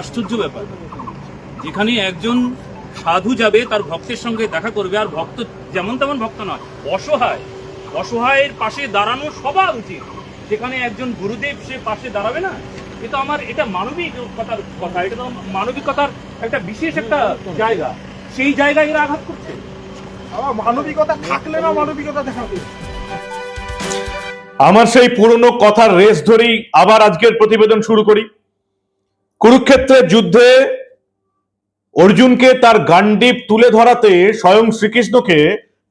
আশ্চর্য ব্যাপার। যেখানে একজন সাধু যাবে তার ভক্তের সঙ্গে দেখা করবে আর ভক্ত যেমন তেমন ভক্ত নয় অসহায়। অসহায়ের পাশে দাঁড়ানো সবার উচিত। সেখানে একজন গুরুদেব সে পাশে দাঁড়াবে না এটা আমার এটা মানবিকতার কথা এটা তো মানবিকতার একটা বিশেষ একটা জায়গা। সেই জায়গায় এরা আঘাত করছে। আমার মানবিকতা থাকলে না মানবিকতা দেখাবে আমার সেই পুরনো কথার রেস ধরেই আবার আজকের প্রতিবেদন শুরু করি। কুরুক্ষেত্রের যুদ্ধে অর্জুনকে তার গান্ডিপ তুলে ধরাতে স্বয়ং শ্রীকৃষ্ণকে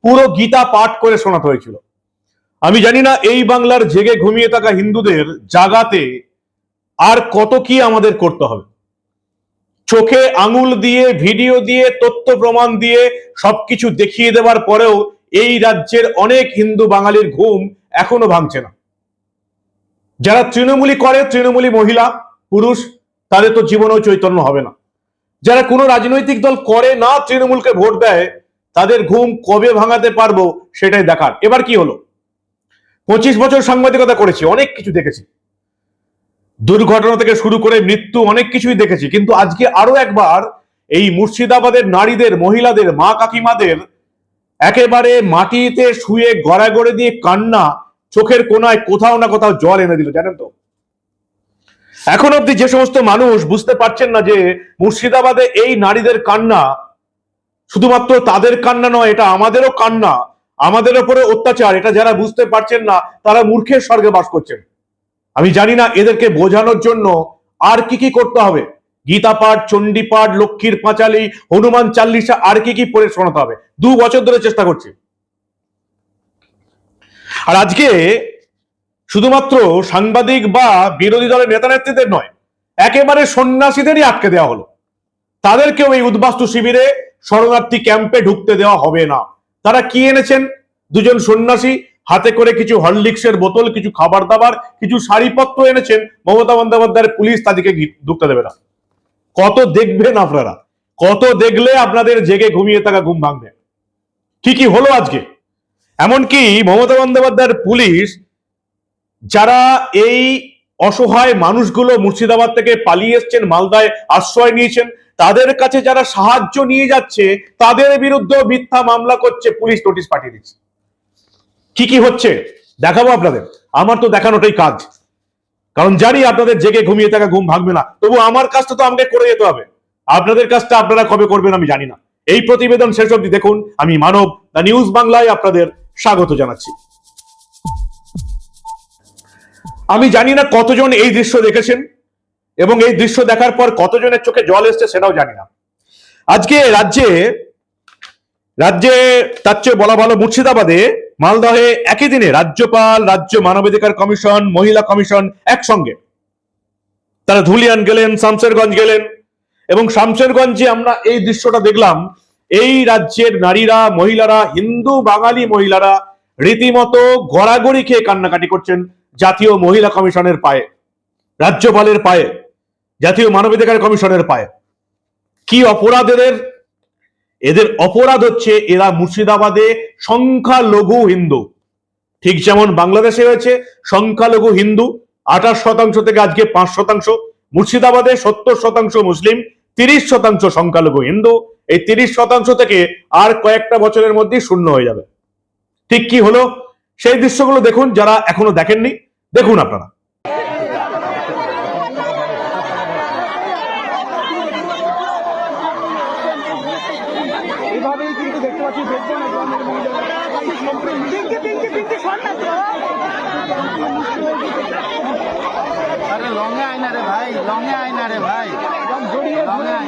পুরো গীতা পাঠ করে শোনাতে হয়েছিল। আমি জানি না এই বাংলার জেগে ঘুমিয়ে থাকা হিন্দুদের জাগাতে আর কত কি আমাদের করতে হবে। চোখে আঙুল দিয়ে, ভিডিও দিয়ে, তথ্য প্রমাণ দিয়ে সবকিছু দেখিয়ে দেওয়ার পরেও এই রাজ্যের অনেক হিন্দু বাঙালির ঘুম এখনও ভাঙছে না। যারা তৃণমূলী করে তৃণমূলী মহিলা, পুরুষ তাদের তো জীবনেও চৈতন্য হবে না। যারা কোনো রাজনৈতিক দল করে না, তৃণমূলকে ভোট দেয়, তাদের ঘুম কবে ভাঙাতে পারব সেটাই দেখার। এবার কি হলো? পঁচিশ বছর সাংবাদিকতা করেছি, অনেক কিছু দেখেছি। দুর্ঘটনা থেকে শুরু করে মৃত্যু অনেক কিছুই দেখেছি, কিন্তু আজকে আরও একবার এই মুর্শিদাবাদের নারীদের, মহিলাদের, মা কাকিমাদের একেবারে মাটিতে শুয়ে গড়াগড়ে দিয়ে কান্না চোখের কোনায় কোথাও না কোথাও জল এনে দিল, জানেন তো? এখন অব্দি যে সমস্ত মানুষ বুঝতে পারছেন না যে মুর্শিদাবাদে এই নারীদের কান্না শুধুমাত্র তাদের কান্না নয়, এটা আমাদেরও কান্না, আমাদের ওপরে অত্যাচার, এটা যারা বুঝতে পারছেন না, তারা মূর্খের স্বর্গে বাস করছেন। আমি জানি না এদেরকে বোঝানোর জন্য আর কি কি করতে হবে। গীতা পাঠ চণ্ডী পাঠ লক্ষ্মীর পাঁচালী, হনুমান চাল্লিশা, আর কি কি পড়ে শোনাতে হবে। দু বছর ধরে চেষ্টা করছি। আর আজকে শুধুমাত্র সাংবাদিক বা বিরোধী দলের নেতা নেত্রীদের নয়, একেবারে সন্ন্যাসীদেরই আটকে দেওয়া হলো। তাদেরকেও এই উদ্বাস্তু শিবিরে শরণার্থী ক্যাম্পে ঢুকতে দেওয়া হবে না। তারা কি এনেছেন? দুজন সন্ন্যাসী, হাতে করে কিছু হরলিক্সের বোতল, কিছু খাবার দাবার, কিছু শাড়িপত্র এনেছেন। মমতা বন্দ্যোপাধ্যায়ের পুলিশ তাদেরকে ঢুকতে দেবে না। কত দেখবেন আপনারা? কত দেখলে আপনাদের জেগে ঘুমিয়ে থাকা ঘুম ভাঙবে? কি কি হলো আজকে? এমনকি মমতা বন্দ্যোপাধ্যায়ের পুলিশ যারা এই অসহায় মানুষগুলো মুর্শিদাবাদ থেকে পালিয়ে এসছেন, মালদায় আশ্রয় নিয়েছেন, তাদের কাছে যারা সাহায্য নিয়ে যাচ্ছে, তাদের বিরুদ্ধে মিথ্যা মামলা করছে, পুলিশ নোটিশ পাঠিয়ে দিচ্ছে। কি কি হচ্ছে? দেখাবো আপনাদের। আমার তো দেখানোটাই কাজ। কারণ জানি আপনাদের জেগে ঘুমিয়ে থাকা ঘুম ভাঙবে না। তবু আমার কাজটা তো আমাকে করে যেতে হবে। আপনাদের কাজটা আপনারা কবে করবেন আমি জানি না। এই প্রতিবেদন শেষ অবধি দেখুন। আমি মানব, দ্য নিউজ বাংলায় আপনাদের স্বাগত জানাচ্ছি। আমি জানি না কতজন এই দৃশ্য দেখেছেন এবং এই দৃশ্য দেখার পর কতজনের চোখে জল এসছে সেটাও জানি না। আজকে রাজ্যে রাজ্যে তার চেয়ে বলা ভালো মুর্শিদাবাদে, মালদহে একই দিনে রাজ্যপাল, রাজ্য মানবাধিকার কমিশন, মহিলা কমিশন একসঙ্গে। তারা ধুলিয়ান গেলেন, শামশেরগঞ্জ গেলেন এবং শামশেরগঞ্জে আমরা এই দৃশ্যটা দেখলাম, এই রাজ্যের নারীরা, মহিলারা, হিন্দু, বাঙালি মহিলারা রীতিমতো গড়াগড়ি খেয়ে কান্নাকাটি করছেন। জাতীয় মহিলা কমিশনের পায়ে, রাজ্যপালের পায়ে, জাতীয় মানবাধিকার কমিশনের পায়ে। কি অপরাধ এদের? অপরাধ হচ্ছে এরা মুর্শিদাবাদে সংখ্যালঘু হিন্দু। ঠিক যেমন বাংলাদেশে হয়েছে সংখ্যালঘু হিন্দু, আঠাশ শতাংশ থেকে আজকে পাঁচ শতাংশ। মুর্শিদাবাদে সত্তর শতাংশ মুসলিম, তিরিশ শতাংশ সংখ্যালঘু হিন্দু। এই তিরিশ শতাংশ থেকে আর কয়েকটা বছরের মধ্যেই শূন্য হয়ে যাবে। ঠিক কি হলো? সেই দৃশ্যগুলো দেখুন যারা এখনও দেখেননি দেখুন আপনারা। এইভাবেই কিন্তু দেখতে পাচ্ছি দেখবেন। আরে লঙ্গে আয় না রে ভাই লঙ্গে আয় না রে ভাই। জড়িয়ে লঙ্গে আয়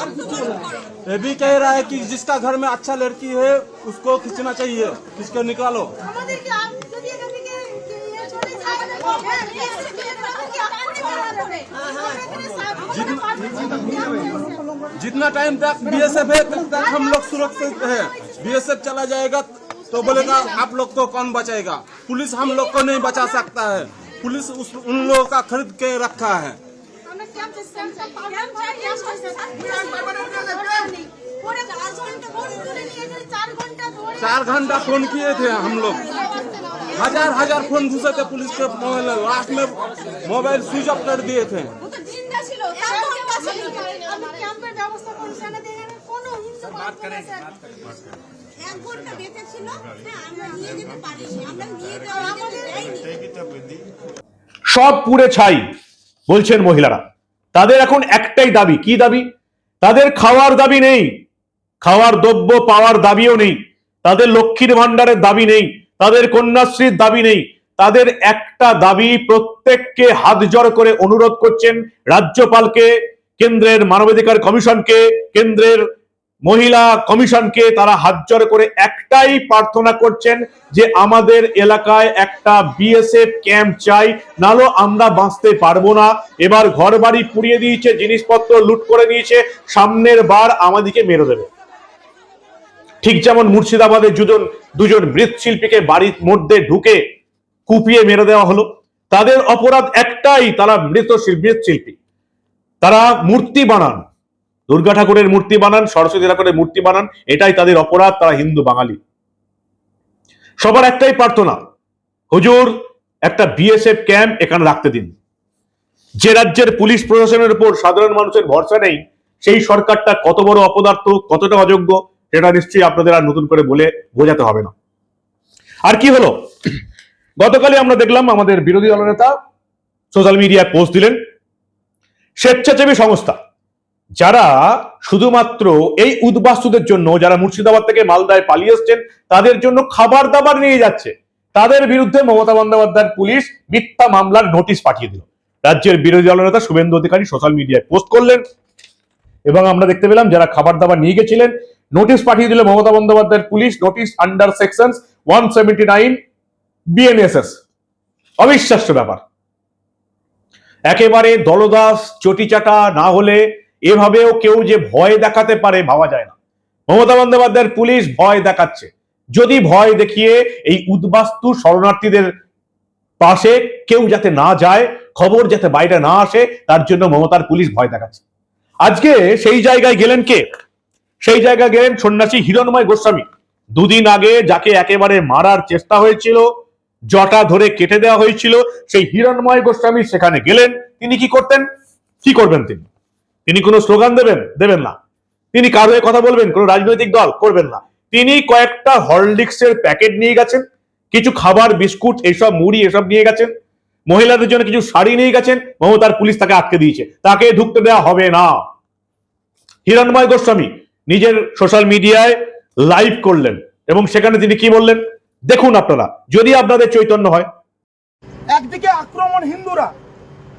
ये भी कह रहा है कि जिसका घर में अच्छा लड़की है उसको खींचना चाहिए। खींचकर निकालो। जितना टाइम तक बीएसएफ है तब तक हम लोग सुरक्षित है। बीएसएफ चला जाएगा तो बोलेगा आप लोग को कौन बचाएगा? पुलिस हम लोग को नहीं बचा सकता है। पुलिस उस उन लोगों का खरीद के रखा है। चार घंटा फोन किए थे हम लोग हजार हजार फोन घुसे थे पुलिस के मोबाइल में। लास्ट में मोबाइल स्विच ऑफ कर दिए थे ও তো জিন্দা ছিল তার ঘন্টা বাঁচি আমি ক্যাম্পের ব্যবস্থা করছি না দেখে কোনো হিংসা করে না স্যার এক ঘন্টা বেঁচে ছিল হ্যাঁ আমরা নিয়ে যেতে পারিনি আমরা নিয়ে যাওয়া আমাদের দেয়নি সব পুড়ে ছাই বলছেন মহিলারা তাদের এখন একটাই দাবি, কি দাবি? তাদের খাওয়ার দাবি নেই, খাওয়ার দ্রব্য পাওয়ার দাবিও নেই, তাদের লক্ষ্মীর ভান্ডারের দাবি নেই, তাদের কন্যাশ্রীর দাবি নেই, তাদের একটা দাবি প্রত্যেককে হাত জড় করে অনুরোধ করছেন রাজ্যপালকে, কেন্দ্রের মানবাধিকার কমিশনকে, কেন্দ্রের মহিলা কমিশনকে তারা হাত জড় করে একটাই প্রার্থনা করছেন যে আমাদের এলাকায় একটা বিএসএফ ক্যাম্প চাই নালো আমরা বাঁচতে পারব না। এবার ঘর বাড়ি পুড়িয়ে দিয়েছে, জিনিসপত্র লুট করে নিয়েছে, সামনের বার আমাদেরকে মেরে দেবে। ঠিক যেমন মুর্শিদাবাদের দুজন দুজন মৃৎশিল্পীকে বাড়ির মধ্যে ঢুকে কুপিয়ে মেরে দেওয়া হলো, তাদের অপরাধ একটাই, তারা মৃত শিল- মৃৎশিল্পী। তারা মূর্তি বানান। দুর্গা ঠাকুরের মূর্তি বানান, সরস্বতী ঠাকুরের মূর্তি বানান, এটাই তাদের অপরাধ, তারা হিন্দু বাঙালি। সবার একটাই প্রার্থনা, হুজুর, একটা বিএসএফ ক্যাম্প এখানে রাখতে দিন। যে রাজ্যের পুলিশ প্রশাসনের উপর সাধারণ মানুষের ভরসা নেই, সেই সরকারটা কত বড় অপদার্থ, কতটা অযোগ্য, সেটা নিশ্চয়ই আপনাদের আর নতুন করে বলে বোঝাতে হবে না। আর কি হলো? গতকালই আমরা দেখলাম আমাদের বিরোধী দলনেতা সোশ্যাল মিডিয়ায় পোস্ট দিলেন, স্বেচ্ছাসেবী সংস্থা। যারা শুধুমাত্র এই উদ্বাস্তুদের জন্য, যারা মুর্শিদাবাদ থেকে মালদায় পালিয়ে এসছেন, তাদের জন্য খাবার দাবার নিয়ে যাচ্ছে। তাদের বিরুদ্ধে মমতা বন্দ্যোপাধ্যায়ের পুলিশ মিথ্যা মামলার নোটিশ পাঠিয়ে দিল। রাজ্যের বিরোধী দলনেতা শুভেন্দু অধিকারী সোশ্যাল মিডিয়ায় পোস্ট করলেন এবং আমরা দেখতে পেলাম যারা খাবার দাবার নিয়ে গেছিলেন, নোটিশ পাঠিয়ে দিল মমতা বন্দ্যোপাধ্যায়ের police notice under section one seventy nine BNSS. অবিশ্বাস্য ব্যাপার। একেবারে দলদাস, চটিচাটা না হলে এভাবেও কেউ যে ভয় দেখাতে পারে ভাবা যায় না। মমতা বন্দ্যোপাধ্যায়ের পুলিশ ভয় দেখাচ্ছে। যদি ভয় দেখিয়ে এই উদ্বাস্তু শরণার্থীদের পাশে কেউ যাতে না যায়, খবর যাতে বাইরে না আসে, তার জন্য মমতার পুলিশ ভয় দেখাচ্ছে। আজকে সেই জায়গায় গেলেন কে? সেই জায়গায় গেলেন সন্ন্যাসী হিরণময় গোস্বামী। দুদিন আগে যাকে একেবারে মারার চেষ্টা হয়েছিল, জটা ধরে কেটে দেওয়া হয়েছিল, সেই হিরণময় গোস্বামী সেখানে গেলেন। তিনি কি করতেন? কি করবেন তিনি? তিনি কোনো স্লোগান দেবেন? দেবেন না। তিনি কার কথা বলবেন? কোনো রাজনৈতিক দল? করবেন না। তিনি কয়েকটা হরলিক্সের প্যাকেট নিয়ে গেছেন। কিছু খাবার, বিস্কুট, এসব মুড়ি, এসব নিয়ে গেছেন। মহিলাদের জন্য কিছু শাড়ি নিয়ে গেছেন। মমতার পুলিশ তাকে আটকে দিয়েছে। তাকে ঢুকতে দেওয়া হবে না। হিরণময় গোস্বামী নিজের সোশ্যাল মিডিয়ায় লাইভ করলেন এবং সেখানে তিনি কি বললেন? দেখুন আপনারা, যদি আপনাদের চৈতন্য হয়। একদিকে আক্রমণ হিন্দুরা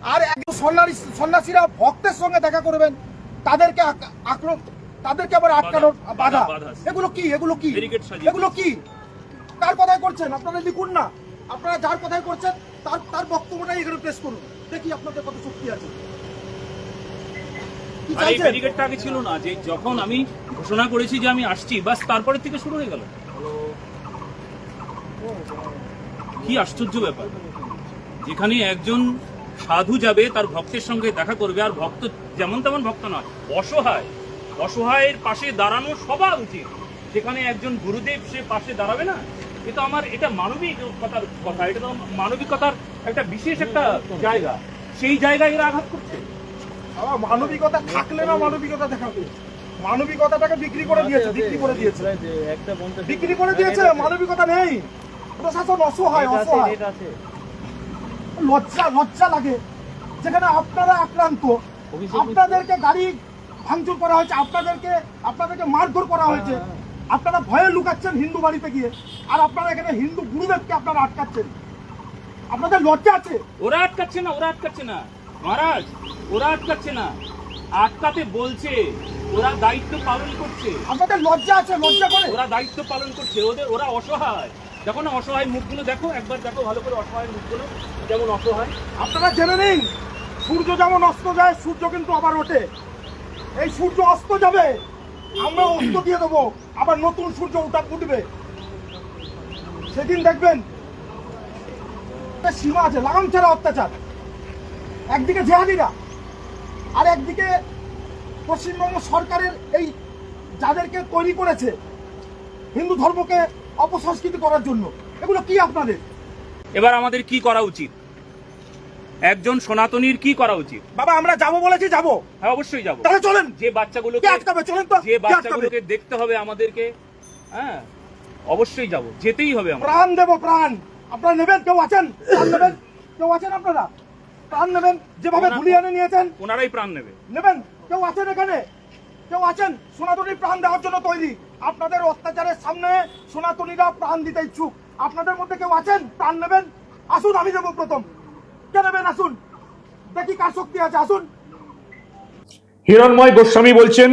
আর একজন সন্ন্যাসী সন্ন্যাসীরা ভক্তের সঙ্গে দেখা করবেন। তাদেরকে আক- আক্রমণ তাদেরকে আবার আটকানোর বাধা। এগুলো কি? এগুলো কি। এগুলো কি? কার কথাই করছেন? আপনারা লিখুন না। আপনারা যার কথাই করছেন তার তার বক্তব্যটাই এখানে প্রেস করুন। দেখি আপনাদের কত শক্তি আছে। এই? ব্যারিকেডটা আগে ছিল না যে যখন আমি ঘোষণা করেছি যে আমি আসছি বাস তারপরে থেকে শুরু হয়ে গেল। কি আশ্চর্য ব্যাপার। যেখানে একজন সাধু যাবে তার ভক্তের সঙ্গে দেখা করবে আর ভক্ত যেমন তেমন ভক্ত নয় অসহায় অসহায়ের পাশে দাঁড়ানো সবার উচিত। সেখানে একজন গুরুদেব সে পাশে দাঁড়াবে না? এটা আমার এটা মানবিকতার কথা এটা তো মানবিকতার একটা বিশেষ একটা জায়গা। সেই জায়গায় এরা আঘাত করছে। মানবিকতা থাকলে না মানবিকতা দেখাবে মানবিকতাটাকে বিক্রি করে দিয়েছে বিক্রি করে দিয়েছে। বিক্রি করে দিয়েছে মানবিকতা নেই। প্রশাসন অসহায় অসহায়। লজ্জা লজ্জা লাগে। যেখানে আপনারা আক্রান্ত আপনাদেরকে গাড়ি ভাঙচুর করা হয়েছে আপনাদেরকে আপনাদেরকে মারধর করা হয়েছে। আপনারা ভয়ে লুকাচ্ছেন হিন্দু বাড়িতে গিয়ে আর আপনারা এখানে হিন্দু গুরুদেবকে আপনারা আটকাচ্ছেন। আপনাদের লজ্জা আছে? ওরা আটকাচ্ছে না ওরা আটকাচ্ছে না। মহারাজ ওরা আটকাচ্ছে না। আটকাতে বলছে ওরা দায়িত্ব পালন করছে। আপনাদের লজ্জা আছে লজ্জা করে। ওরা দায়িত্ব পালন করছে ওদের ওরা অসহায়। দেখো না, অসহায় মুখগুলো দেখো, একবার দেখো ভালো করে অসহায় মুখগুলো যেমন অসহায়। আপনারা জেনে নিন, সূর্য যেমন অস্ত যায়, সূর্য কিন্তু আবার ওঠে। এই সূর্য অস্ত যাবে, আমরা অস্ত দিয়ে দেবো, আবার নতুন সূর্য উঠা উঠবে। সেদিন দেখবেন, একটা সীমা আছে, লাগাম ছাড়া অত্যাচার। একদিকে জেহাদিরা, আর একদিকে পশ্চিমবঙ্গ সরকারের এই যাদেরকে তৈরি করেছে, হিন্দু ধর্মকে অপসংস্কৃতি করার জন্য। এগুলো কি আপনাদের? এবার আমাদের কি করা উচিত? একজন সনাতনীর কি করা উচিত? বাবা আমরা যাব বলেছি যাব। হ্যাঁ অবশ্যই যাব। তাহলে চলেন। যে বাচ্চাগুলোকে কে আটকাবে? চলেন তো। যে বাচ্চাগুলোকে দেখতে হবে আমাদেরকে হ্যাঁ অবশ্যই যাব। যেতেই হবে আমরা প্রাণ দেবো প্রাণ। আপনারা নেবেন? কেউ আছেন? নেবেন? কেউ আছেন আপনারা? প্রাণ নেবেন? যেভাবে ভুলিয়ে এনে নিয়েছেন? ওনারাই প্রাণ নেবে। নেবেন? কেউ আছেন এখানে? কেউ আছেন? সনাতনী প্রাণ দেওয়ার জন্য তৈরি। আপনাদের অত্যাচারের সামনে সনাতনীরা প্রাণ দিতে ইচ্ছুক। আপনাদের মধ্যে কেউ আছেন? প্রাণ নেবেন? আসুন, আমি দেবো প্রথম। কে নেবেন? আসুন। দেখি কার শক্তি আছে, আসুন। হিরণময় গোস্বামী বলছেন,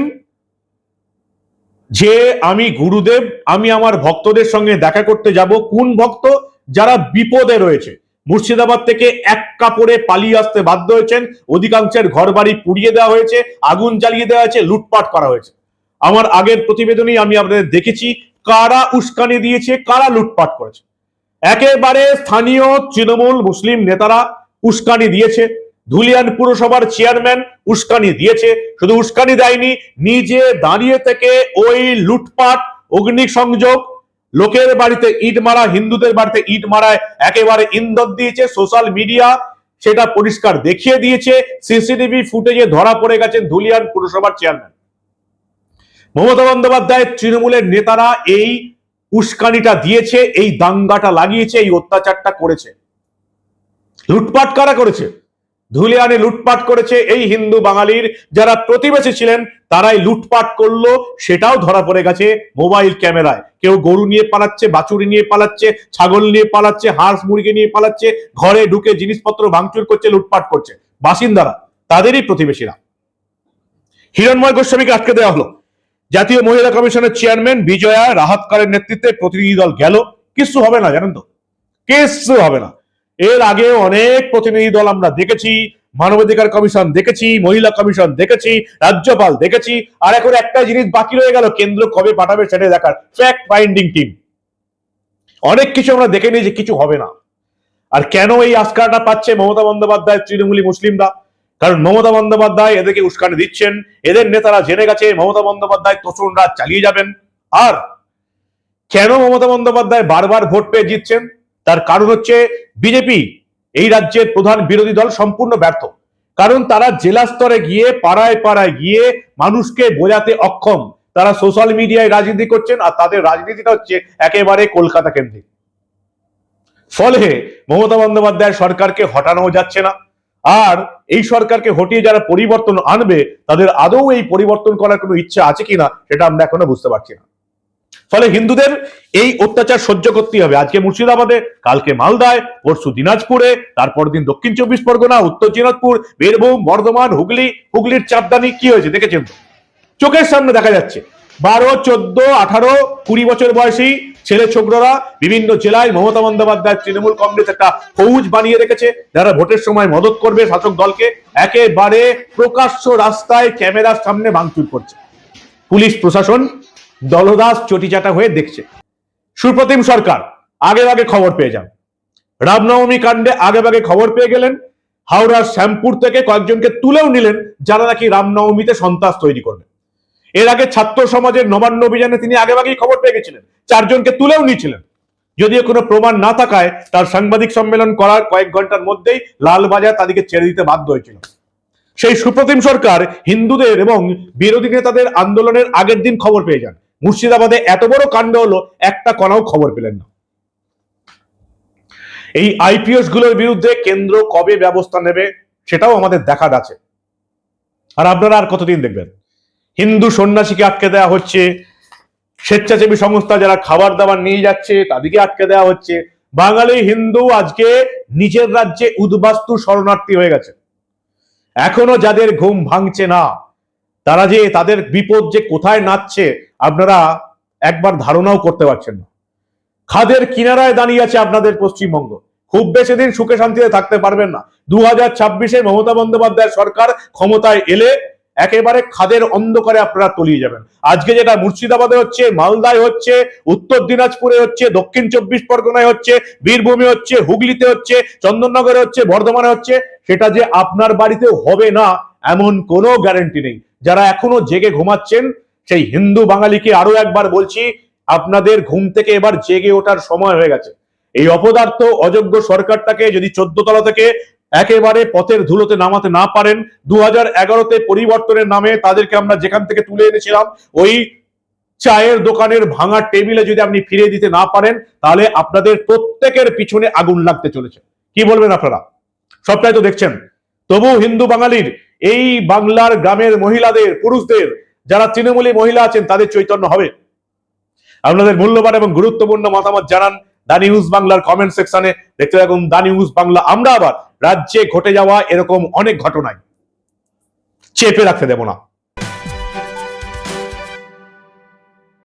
যে আমি গুরুদেব, আমি আমার ভক্তদের সঙ্গে দেখা করতে যাব। কোন ভক্ত? যারা বিপদে রয়েছে। মুর্শিদাবাদ থেকে এক কাপড়ে পালিয়ে আসতে বাধ্য হয়েছেন। অধিকাংশের ঘর বাড়ি পুড়িয়ে দেওয়া হয়েছে, আগুন জ্বালিয়ে দেওয়া হয়েছে, লুটপাট করা হয়েছে। আমার আগের প্রতিবেদনেই আমি আপনাদের দেখেছি কারা উস্কানি দিয়েছে, কারা লুটপাট করেছে। একেবারে স্থানীয় তৃণমূল মুসলিম নেতারা উস্কানি দিয়েছে। ধুলিয়ান পুরসভার চেয়ারম্যান উস্কানি দিয়েছে। শুধু উস্কানি দেয়নি, নিজে দাঁড়িয়ে থেকে ওই লুটপাট, অগ্নিসংযোগ, লোকের বাড়িতে ইট মারা, হিন্দুদের বাড়িতে ইট মারায় একেবারে ইন্ধন দিয়েছে, সোশ্যাল মিডিয়া সেটা পরিষ্কার দেখিয়ে দিয়েছে। সিসিটিভি ফুটেজে ধরা পড়ে গেছেন ধুলিয়ান পুরসভার চেয়ারম্যান। মমতা বন্দ্যোপাধ্যায়, তৃণমূলের নেতারা এই উস্কানিটা দিয়েছে, এই দাঙ্গাটা লাগিয়েছে, এই অত্যাচারটা করেছে। লুটপাট কারা করেছে? ধুলিয়ানে লুটপাট করেছে এই হিন্দু বাঙালির যারা প্রতিবেশী ছিলেন, তারাই লুটপাট করল, সেটাও ধরা পড়ে গেছে মোবাইল ক্যামেরায়। কেউ গরু নিয়ে পালাচ্ছে, বাছুরি নিয়ে পালাচ্ছে, ছাগল নিয়ে পালাচ্ছে, হাঁস মুরগি নিয়ে পালাচ্ছে, ঘরে ঢুকে জিনিসপত্র ভাঙচুর করছে, লুটপাট করছে। বাসিন্দারা, তাদেরই প্রতিবেশীরা। হিরণময় গোস্বামীকে আটকে দেওয়া হলো। জাতীয় মহিলা কমিশনের চেয়ারম্যান বিজয়া রাহাতকারের নেতৃত্বে প্রতিনিধি দল গেল। কিছু হবে না, জানেন তো? কিছু হবে না। এর আগে অনেক প্রতিনিধি দল আমরা দেখেছি, মানবাধিকার কমিশন দেখেছি, মহিলা কমিশন দেখেছি, রাজ্যপাল দেখেছি, আর এখন একটা জিনিস বাকি রয়ে গেল, কেন্দ্র কবে পাঠাবে সেটা দেখার। ফ্যাক্ট ফাইন্ডিং টিম অনেক কিছু আমরা দেখে নিই যে কিছু হবে না। আর কেন এই আস্কারটা পাচ্ছে মমতা বন্দ্যোপাধ্যায়, তৃণমূলী মুসলিমরা? কারণ মমতা বন্দ্যোপাধ্যায় এদেরকে উস্কানি দিচ্ছেন। এদের নেতারা জেনে গেছে, মমতা বন্দ্যোপাধ্যায় তোষণ রাজ চালিয়ে যাবেন। আর কেন মমতা বন্দ্যোপাধ্যায় বারবার ভোট পেয়ে জিতছেন? তার কারণ হচ্ছে বিজেপি এই রাজ্যের প্রধান বিরোধী দল সম্পূর্ণ ব্যর্থ। কারণ তারা জেলা স্তরে গিয়ে, পাড়ায় পাড়ায় গিয়ে মানুষকে বোঝাতে অক্ষম। তারা সোশ্যাল মিডিয়ায় রাজনীতি করছেন আর তাদের রাজনীতিটা হচ্ছে একেবারে কলকাতা কেন্দ্রিক। ফলে মমতা বন্দ্যোপাধ্যায়ের সরকারকে হটানো যাচ্ছে না। আর এই সরকারকে হটিয়ে যারা পরিবর্তন আনবে, তাদের আদৌ এই পরিবর্তন করার কোনো ইচ্ছা আছে কিনা, সেটা আমরা এখনও বুঝতে পারছি না। ফলে হিন্দুদের এই অত্যাচার সহ্য করতেই হবে। আজকে মুর্শিদাবাদে, কালকে মালদায়, পরশু দিনাজপুরে, তারপর দিন দক্ষিণ চব্বিশ পরগনা, উত্তর দিনাজপুর, বীরভূম, বর্ধমান, হুগলি, হুগলির চাপদানি কি হয়েছে দেখেছেন চোখের সামনে দেখা যাচ্ছে। বারো, চোদ্দ, আঠারো, কুড়ি বছর বয়সী ছেলে ছোকরারা বিভিন্ন জেলায় মমতা বন্দ্যোপাধ্যায় তৃণমূল কংগ্রেস একটা ফৌজ বানিয়ে রেখেছে। যারা ভোটের সময় মদত করবে শাসক দলকে, একেবারে প্রকাশ্য রাস্তায় ক্যামেরার সামনে ভাঙচুর করছে। পুলিশ প্রশাসন দলদাস চটিচাটা হয়ে দেখছে। সুপ্রতিম সরকার, আগে আগে খবর পেয়ে যান। রামনবমী কাণ্ডে আগে আগে খবর পেয়ে গেলেন। হাওড়ার শ্যামপুর থেকে কয়েকজনকে তুলেও নিলেন, যারা নাকি রামনবমীতে সন্ত্রাস তৈরি করবে। এর আগে ছাত্র সমাজের নবান্ন অভিযানে তিনি আগে আগেই খবর পেয়ে গেছিলেন। চারজনকে তুলেও নিয়েছিলেন। যদিও কোনো প্রমাণ না থাকায় তার সাংবাদিক সম্মেলন করার কয়েক ঘণ্টার মধ্যেই লালবাজার তাদেরকে ছেড়ে দিতে বাধ্য হয়েছিল। সেই সুপ্রতিম সরকার হিন্দুদের এবং বিরোধী নেতাদের আন্দোলনের আগের দিন খবর পেয়ে যান। মুর্শিদাবাদে এত বড় কাণ্ড হলো, একটা কণাও খবর পেলেন না। এই আইপিএসগুলোর বিরুদ্ধে কেন্দ্র কবে ব্যবস্থা নেবে, সেটাও আমাদের দেখার আছে। আর আপনারা আর কতদিন দেখবেন? হিন্দু সন্ন্যাসীকে আটকে দেওয়া হচ্ছে, স্বেচ্ছাসেবী সংস্থা যারা খাবার দাবার নিয়ে যাচ্ছে তাদেরকে আটকে দেওয়া হচ্ছে। বাঙালি হিন্দু আজকে নিজের রাজ্যে উদ্বাস্তু শরণার্থী হয়ে গেছে। এখনও যাদের ঘুম ভাঙছে না, তারা যে তাদের বিপদ যে কোথায় নাচছে, আপনারা একবার ধারণাও করতে পারছেন না। খাদের কিনারায় দাঁড়িয়ে আছে আপনাদের পশ্চিমবঙ্গ। খুব বেশি দিন সুখে শান্তিতে থাকতে পারবেন না। দু হাজার ছাব্বিশে মমতা বন্দ্যোপাধ্যায় সরকার ক্ষমতায় এলে একেবারে খাদের অন্ধকারে আপনারা তলিয়ে যাবেন। আজকে যেটা মুর্শিদাবাদে হচ্ছে, মালদায় হচ্ছে, উত্তর দিনাজপুরে হচ্ছে, দক্ষিণ চব্বিশ পরগনায় হচ্ছে, বীরভূমে হচ্ছে, হুগলিতে হচ্ছে, চন্দননগরে হচ্ছে, বর্ধমানে হচ্ছে, সেটা যে আপনার বাড়িতেও হবে না, এমন কোনো গ্যারেন্টি নেই। যারা এখনও জেগে ঘুমাচ্ছেন, সেই হিন্দু বাঙালিকে আরও একবার বলছি, আপনাদের ঘুম থেকে এবার জেগে ওঠার সময় হয়ে গেছে। এই অপদার্থ, অযোগ্য সরকারটাকে যদি চোদ্দ তলা থেকে একেবারে পথের ধুলোতে নামাতে না পারেন। দু হাজার এগারোতে পরিবর্তনের নামে তাদেরকে আমরা যেখান থেকে তুলে এনেছিলাম, ওই চায়ের দোকানের ভাঙা টেবিলে যদি আপনি ফিরিয়ে দিতে না পারেন, তাহলে আপনাদের প্রত্যেকের পিছনে আগুন লাগতে চলেছে। কি বলবেন আপনারা? সবটাই তো দেখছেন। তবু হিন্দু বাঙালির এই বাংলার গ্রামের মহিলাদের, পুরুষদের, যারা তৃণমূলী মহিলা আছেন, তাদের চৈতন্য হবে। আপনাদের মূল্যবান এবং গুরুত্বপূর্ণ মতামত জানান। দা নিউজ বাংলার কমেন্ট সেকশনে দেখতে থাকুন দা নিউজ বাংলা। আমরা আবার রাজ্যে ঘটে যাওয়া এরকম অনেক ঘটনায় চেপে রাখতে দেব না।